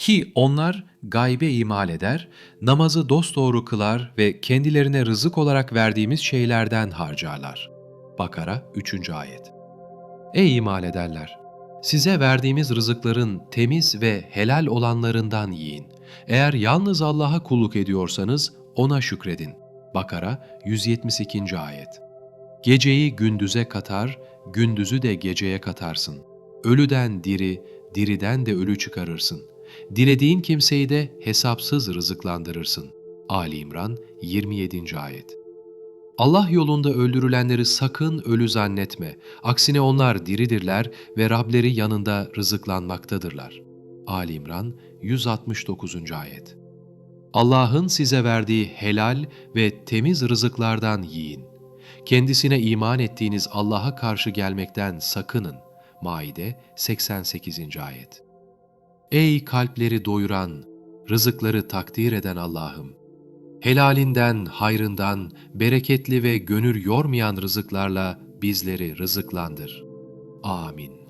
Ki onlar gaybe imal eder, namazı dosdoğru kılar ve kendilerine rızık olarak verdiğimiz şeylerden harcarlar. Bakara 3. Ayet Ey iman ederler! Size verdiğimiz rızıkların temiz ve helal olanlarından yiyin. Eğer yalnız Allah'a kulluk ediyorsanız ona şükredin. Bakara 172. Ayet Geceyi gündüze katar, gündüzü de geceye katarsın. Ölüden diri, diriden de ölü çıkarırsın. Dilediğin kimseyi de hesapsız rızıklandırırsın. Ali İmran 27. Ayet Allah yolunda öldürülenleri sakın ölü zannetme. Aksine onlar diridirler ve Rableri yanında rızıklanmaktadırlar. Ali İmran 169. Ayet Allah'ın size verdiği helal ve temiz rızıklardan yiyin. Kendisine iman ettiğiniz Allah'a karşı gelmekten sakının. Maide 88. Ayet Ey kalpleri doyuran, rızıkları takdir eden Allah'ım! Helalinden, hayrından, bereketli ve gönül yormayan rızıklarla bizleri rızıklandır. Amin.